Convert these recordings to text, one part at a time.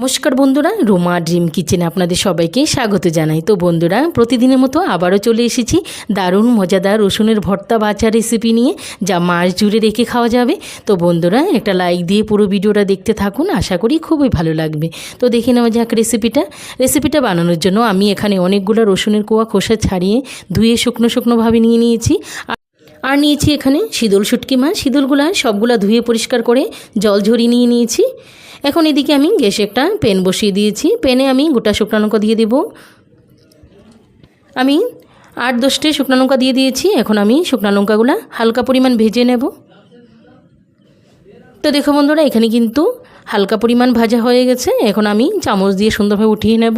নমস্কার বন্ধুরা, রোমা ড্রিম কিচেনে আপনাদের সবাইকে স্বাগত জানাই। তো বন্ধুরা, প্রতিদিনের মতো আবারও চলে এসেছি দারুণ মজাদার রসুনের ভর্তা বাচা রেসিপি নিয়ে, যা মাস জুড়ে রেখে খাওয়া যাবে। তো বন্ধুরা, একটা লাইক দিয়ে পুরো ভিডিওটা দেখতে থাকুন, আশা করি খুবই ভালো লাগবে। তো দেখে নেওয়া যাক রেসিপিটা রেসিপিটা বানানোর জন্য আমি এখানে অনেকগুলো রসুনের কোয়া খোসা ছাড়িয়ে ধুয়ে শুকনো শুকনোভাবে নিয়ে নিয়েছি। আর- নিয়েছি এখানে শীতল শুটকি মাছ। শীতলগুলা সবগুলা ধুয়ে পরিষ্কার করে জল ঝরিয়ে নিয়ে নিয়েছি। এখন এদিকে আমি গ্যাসে একটা প্যান বসিয়ে দিয়েছি। প্যানে আমি গোটা শুকনো লঙ্কা দিয়ে দেব। আমি আট দশটি শুকনো লঙ্কা দিয়ে দিয়েছি। এখন আমি শুকনো লঙ্কাগুলো হালকা পরিমাণ ভেজে নেব। তো দেখো বন্ধুরা, এখানে কিন্তু হালকা পরিমাণ ভাজা হয়ে গেছে। এখন আমি চামচ দিয়ে সুন্দরভাবে উঠিয়ে নেব।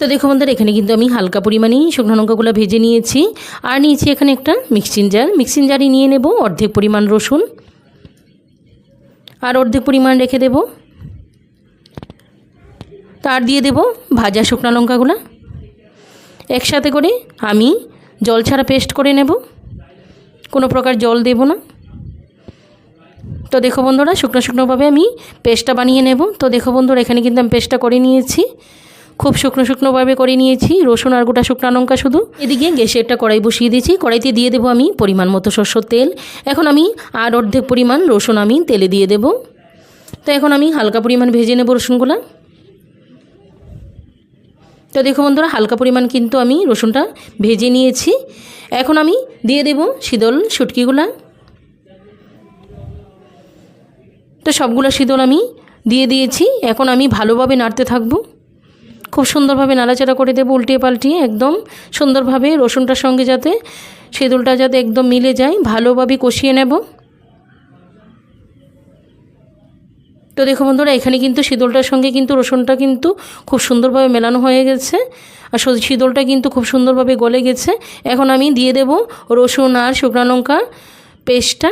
তো দেখো বন্ধুরা, এখানে কিন্তু আমি হালকা পরিমাণেই শুকনো লঙ্কাগুলো ভেজে নিয়েছি। আর নিয়েছি এখানে একটা মিক্সিং জার। মিক্সিং জারই নিয়ে নেব অর্ধেক পরিমাণ রসুন। আর অর্ধেক পরিমাণ রেখে দেব। তার দিয়ে দেব? ভাজা শুকনো লঙ্কাগুলো। একসাথে করে আমি জল ছাড়া পেস্ট করে নেব। কোনো প্রকার জল দেব না। তো দেখো বন্ধুরা, শুকনো শুকনোভাবে আমি পেস্টটা বানিয়ে নেব। তো দেখো বন্ধুরা, এখানে কিন্তু আমি পেস্টটা করে নিয়েছি। খুব শুকনো শুকনোভাবে করে নিয়েছি। রসুন আর গোটা শুকনো লঙ্কা শুধু। এদিকে গ্যাসে একটা কড়াই বসিয়ে দিয়েছি। কড়াইতে দিয়ে দেবো আমি পরিমাণ মতো শস্যর তেল। এখন আমি আর অর্ধেক পরিমাণ রসুন আমি তেলে দিয়ে দেব। তো এখন আমি হালকা পরিমাণ ভেজে নেব রসুনগুলো। তো দেখো বন্ধুরা, হালকা পরিমাণ কিন্তু আমি রসুনটা ভেজে নিয়েছি। এখন আমি দিয়ে দেব শীতল শুটকিগুলা। তো সবগুলো শীতল আমি দিয়ে দিয়েছি। এখন আমি ভালোভাবে নাড়তে থাকব। খুব সুন্দরভাবে নাড়াচাড়া করে দেবো উল্টিয়ে পাল্টিয়ে, একদম সুন্দরভাবে রসুনটার সঙ্গে যাতে সেদুলটা যাতে একদম মিলে যায়, ভালোভাবে কষিয়ে নেব। তো দেখো বন্ধুরা, এখানে কিন্তু শীতলটার সঙ্গে কিন্তু রসুনটা কিন্তু খুব সুন্দরভাবে মেলানো হয়ে গেছে। আর শীতলটা কিন্তু খুব সুন্দরভাবে গলে গেছে। এখন আমি দিয়ে দেব রসুন আর শুকনো লঙ্কা পেস্টটা।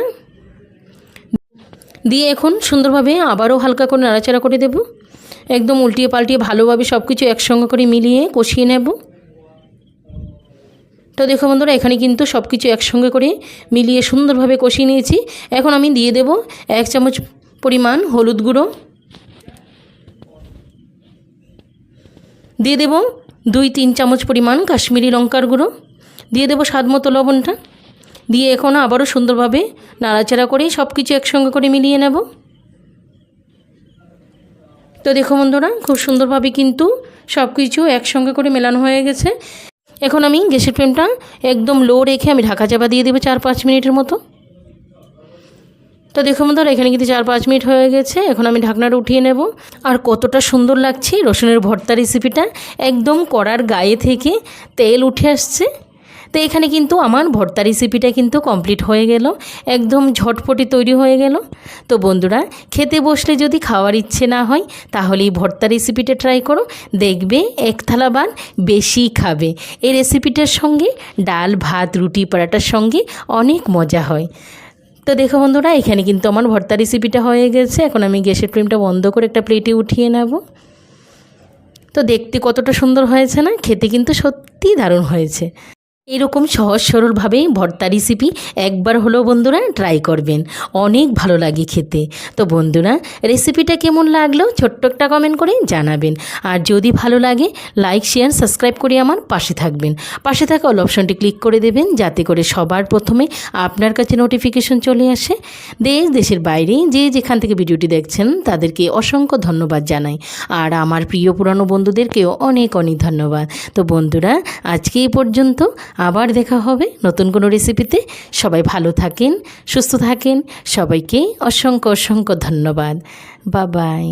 দিয়ে এখন সুন্দরভাবে আবারও হালকা করে নাড়াচাড়া করে দেব। একদম উল্টিয়ে পাল্টিয়ে ভালোভাবে সব কিছু একসঙ্গে করে মিলিয়ে কষিয়ে নেব। তো দেখো বন্ধুরা, এখানে কিন্তু সব কিছু একসঙ্গে করে মিলিয়ে সুন্দরভাবে কষিয়ে নিয়েছি। এখন আমি দিয়ে দেব এক চামচ পরিমাণ হলুদ গুঁড়ো। দিয়ে দেব দুই তিন চামচ পরিমাণ কাশ্মীরি লঙ্কার গুঁড়ো। দিয়ে দেবো স্বাদ মতো লবণটা। দিয়ে এখন আবারও সুন্দরভাবে নাড়াচাড়া করে সব কিছু একসঙ্গে করে মিলিয়ে নেব। তো দেখো বন্ধুরা, খুব সুন্দরভাবে কিন্তু সব কিছু একসঙ্গে করে মেলানো হয়ে গেছে। এখন আমি গ্যাসের ফ্লেমটা একদম লো রেখে আমি ঢাকা চাপা দিয়ে দেবো চার পাঁচ মিনিটের মতো। তো দেখো বন্ধুরা, এখানে কিন্তু চার পাঁচ মিনিট হয়ে গেছে। এখন আমি ঢাকনাটা উঠিয়ে নেব। আর কতটা সুন্দর লাগছে রসুনের ভর্তা রেসিপিটা একদম কড়ার গায়ে থেকে তেল উঠে আসছে। তো এখানে কিন্তু আমার ভর্তা রেসিপিটা কিন্তু কমপ্লিট হয়ে গেল। একদম ঝটপটি তৈরি হয়ে গেল। তো বন্ধুরা, খেতে বসলে যদি খাওয়ার ইচ্ছে না হয়, তাহলে এই ভর্তা রেসিপিটা ট্রাই করো। দেখবে এক থালা বান বেশি খাবে। এই রেসিপিটার সঙ্গে ডাল, ভাত, রুটি, পরাটার সঙ্গে অনেক মজা হয়। তো দেখো বন্ধুরা, এখানে কিন্তু আমার ভর্তা রেসিপিটা হয়ে গেছে। এখন আমি গ্যাসের ফ্লেমটা বন্ধ করে একটা প্লেটে উঠিয়ে নেব। তো দেখতে কতটা সুন্দর হয়েছে না? খেতে কিন্তু সত্যিই দারুণ হয়েছে। এরকম সহজ সরলভাবেই ভর্তা রেসিপি একবার হলেও বন্ধুরা ট্রাই করবেন। অনেক ভালো লাগে খেতে। তো বন্ধুরা রেসিপিটা কেমন লাগল ছোট্ট একটা কমেন্ট করে জানাবেন। আর যদি ভালো লাগে লাইক শেয়ার সাবস্ক্রাইব করে আমার পাশে থাকবেন। পাশে থাকা অল অপশনটি ক্লিক করে দেবেন, যাতে করে সবার প্রথমে আপনার কাছে নোটিফিকেশন চলে আসে। দেশ, দেশের বাইরে যে যেখান থেকে ভিডিওটি দেখছেন, তাদেরকে অসংখ্য ধন্যবাদ জানাই। আর আমার প্রিয় পুরানো বন্ধুদেরকেও অনেক অনেক ধন্যবাদ। তো বন্ধুরা, আজকে এই পর্যন্ত। আবার দেখা হবে নতুন কোনো রেসিপিতে সবাই ভালো থাকেন, সুস্থ থাকেন। সবাইকে অসংখ্য অসংখ্য ধন্যবাদ। বাবাই